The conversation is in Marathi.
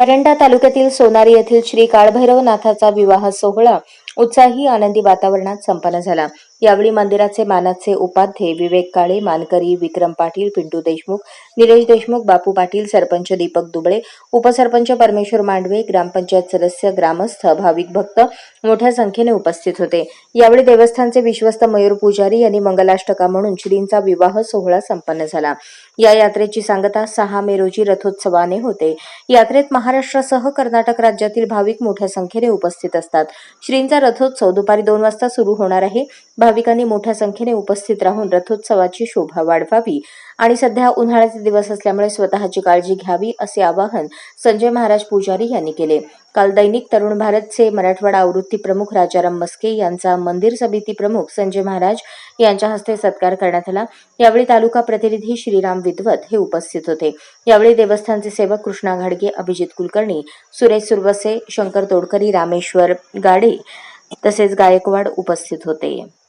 परंडा तालुक्यातील सोनारी येथील श्री काळभैरवनाथाचा विवाह सोहळा उत्साही आनंदी वातावरणात संपन्न झाला. यावेळी मंदिराचे मानाचे उपाध्ये विवेक काळे मानकरी विक्रम पाटील पिंटू देशमुख निलेश देशमुख बापू पाटील सरपंच दीपक दुबळे उपसरपंच परमेश्वर मांडवे ग्रामपंचायत सदस्य ग्रामस्थ भाविक भक्त मोठ्या संख्येने उपस्थित होते. यावेळी देवस्थानचे विश्वस्त मयूर पुजारी यांनी मंगलाष्टका म्हणून श्रींचा विवाह सोहळा संपन्न झाला. या यात्रेची सांगता सहा मे रोजी रथोत्सवाने होते. यात्रेत महाराष्ट्रासह कर्नाटक राज्यातील भाविक मोठ्या संख्येने उपस्थित असतात. श्रींचा रथोत्सव दुपारी दोन वाजता सुरू होणार आहे. भाविकांनी मोठ्या संख्येने उपस्थित राहून रथोत्सवाची शोभा वाढवावी आणि सध्या उन्हाळ्याचे दिवस असल्यामुळे स्वतःची काळजी घ्यावी असे आवाहन संजय महाराज पुजारी यांनी केले. काल दैनिक तरुण भारतचे मराठवाडा आवृत्ती प्रमुख राजाराम मस्के यांचा मंदिर समिती प्रमुख संजय महाराज यांच्या हस्ते सत्कार करण्यात आला. यावेळी तालुका प्रतिनिधी श्रीराम विद्वत हे उपस्थित होते. यावेळी देवस्थानचे सेवक कृष्णा घाडगे अभिजित कुलकर्णी सुरेश सुरवसे शंकर तोडकरी रामेश्वर गाडे तसेच गायकवाड उपस्थित होते.